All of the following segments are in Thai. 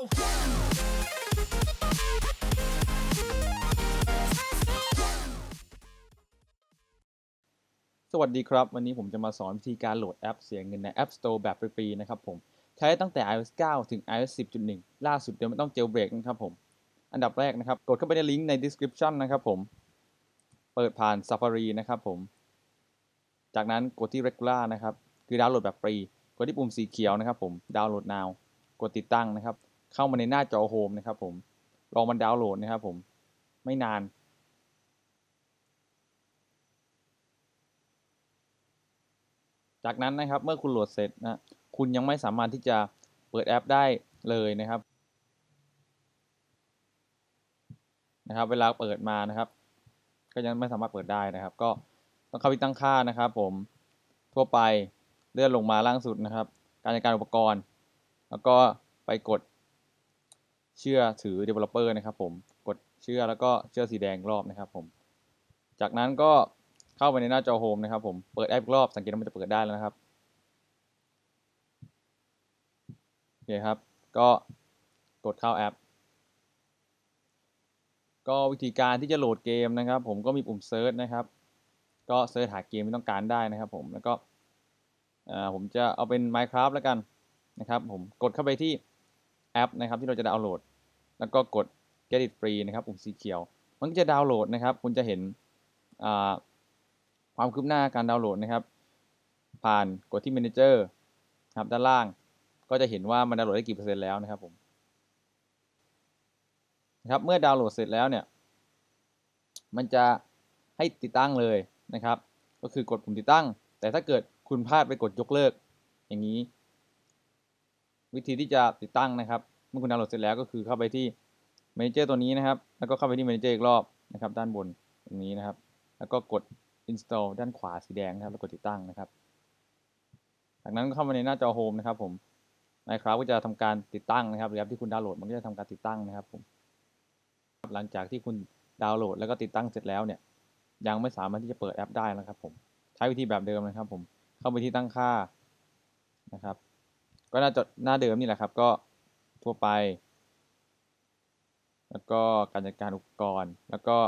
สวัสดีครับ วันนี้ผมจะมาสอนวิธีการโหลดแอปเสียเงินใน App Store แบบฟรีๆนะครับผม ใช้ตั้งแต่ iOS 9 ถึง iOS 10.1 ล่าสุดเดี๋ยวไม่ต้อง jailbreak นะครับผม อันดับแรกนะครับ กดเข้าไปในลิงก์ใน description นะครับผม เปิดผ่าน Safari นะครับผม จากนั้นกดที่ regular นะครับ คือดาวน์โหลดแบบฟรี กดที่ปุ่มสีเขียวนะครับผม ดาวน์โหลด now กดติดตั้งนะครับ เข้ามาในหน้าจอโฮมนะครับผมรองมันดาวน์โหลดนะครับผมไม่นานจากนั้นนะครับเมื่อคุณโหลดเสร็จนะคุณยังไม่สามารถที่จะเปิดแอปได้เลยนะครับนะครับ เวลาเปิดมานะครับ ก็ยังไม่สามารถเปิดได้นะครับ ก็ต้องเข้าไปตั้งค่านะครับ ผมทั่วไปเลื่อนลงมาล่างสุดนะครับ การจัดการอุปกรณ์ แล้วก็ไปกด เชื่อถือ developer นะครับผมกดเชื่อแล้วก็เชื่อสีแดงรอบนะครับผม จากนั้นก็เข้าไปในหน้าจอโฮมนะครับผมเปิดแอปรอบสังเกตว่ามันจะเปิดได้แล้วนะครับโอเคครับ ก็กดเข้าแอป ก็วิธีการที่จะโหลดเกมนะครับ ผมก็มีปุ่มเซิร์ชนะครับ ก็เซิร์ชหาเกมที่ต้องการได้นะครับ ผมแล้วก็ผมจะเอาเป็น Minecraft แล้วกันนะครับ ผมกดเข้าไปที่แอปนะครับที่เราจะดาวน์โหลด แล้วก็กด get it free นะครับปุ่มสีเขียว มันก็จะดาวน์โหลดนะครับ คุณจะเห็นความคืบหน้าการดาวน์โหลดนะครับ ผ่านกดที่ Manager ครับด้านล่าง ก็จะเห็นว่ามันดาวน์โหลดได้กี่เปอร์เซ็นต์แล้วนะครับผมนะครับเมื่อดาวน์โหลดเสร็จแล้วเนี่ย มันจะให้ติดตั้งเลยนะครับ ก็คือกดปุ่มติดตั้ง แต่ถ้าเกิดคุณพลาดไปกดยกเลิก อย่างนี้ วิธีที่จะติดตั้งนะครับ เมื่อคุณดาวน์โหลดเสร็จแล้วก็คือเข้าไปที่ Manager ตัวนี้นะครับ แล้วก็เข้าไปที่ Manager อีกรอบนะครับด้านบนตรงนี้นะครับ แล้วก็กด install ด้านขวาสีแดงนะครับ แล้วกดติดตั้งนะครับ จากนั้นเข้ามาในหน้าจอโฮมนะครับผม Minecraft ก็จะทำการติดตั้งนะครับหรือแอปที่คุณดาวน์โหลดมันก็จะทำการติดตั้งนะครับผม หลังจากที่คุณดาวน์โหลดแล้วก็ติดตั้งเสร็จแล้วเนี่ย ยังไม่สามารถที่จะเปิดแอปได้นะครับผม ใช้วิธีแบบเดิมนะครับผม เข้าไปที่ตั้งค่านะครับ ก็น่าจะหน้าเดิมนี่แหละครับ ก็ ทั่วไป แล้วก็การจัดการอุปกรณ์ แล้วก็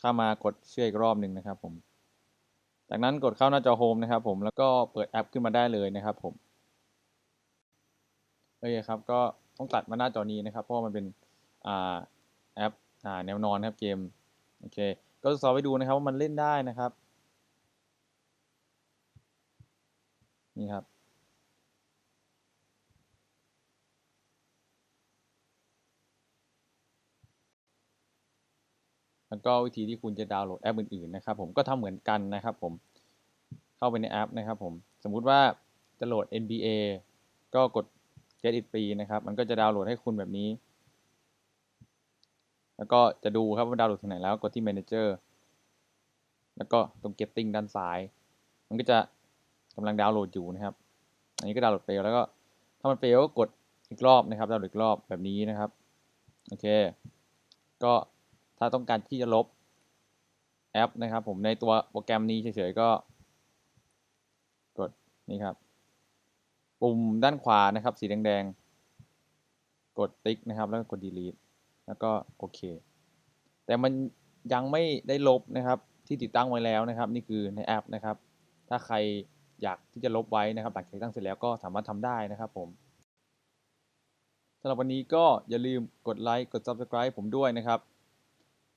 เข้ามากดเชื่ออีกรอบหนึ่งนะครับผม จากนั้นกดเข้าหน้าจอโฮมนะครับผม แล้วก็เปิดแอปขึ้นมาได้เลยนะครับผมโอเคครับ ก็ต้องตัดมาหน้าจอนี้นะครับ เพราะมันเป็นอ่าแอปอ่าแนวนอนครับเกม โอเค ก็จะสอนไปดูนะครับว่ามันเล่นได้นะครับ นี่ครับ แล้วก็วิธีที่คุณจะดาวน์โหลดแอปอื่นๆนะครับผมก็ทำเหมือนกันนะครับผมเข้าไปในแอปนะครับผมสมมุติว่าจะโหลด NBA ก็กด get it free นะครับ มันก็จะดาวน์โหลดให้คุณแบบนี้ แล้วก็จะดูครับว่าดาวน์โหลดถึงไหนแล้วกดที่ manager แล้วก็ตรง getting ด้านซ้าย มันก็จะกำลังดาวน์โหลดอยู่นะครับ อันนี้ก็ดาวน์โหลดเฟลแล้วก็ถ้ามันเฟลก็กดอีกรอบนะครับดาวน์โหลดอีกรอบแบบนี้นะครับ โอเค ก็ ถ้าต้องการที่จะลบแอปนะครับ ผมในตัวโปรแกรมนี้เฉยๆก็ กดนี่ครับ ปุ่มด้านขวานะครับ สีแดงๆ กดติ๊กนะครับ แล้วก็กด delete แล้วก็โอเค แต่มันยังไม่ได้ลบนะครับที่ติดตั้งไว้แล้วนะครับ นี่คือในแอปนะครับ ถ้าใครอยากที่จะลบไว้นะครับหลังจากติดตั้งเสร็จแล้วก็สามารถทำได้นะครับผมสำหรับวันนี้ก็อย่าลืมกดไลค์กด subscribe ผมด้วยนะครับ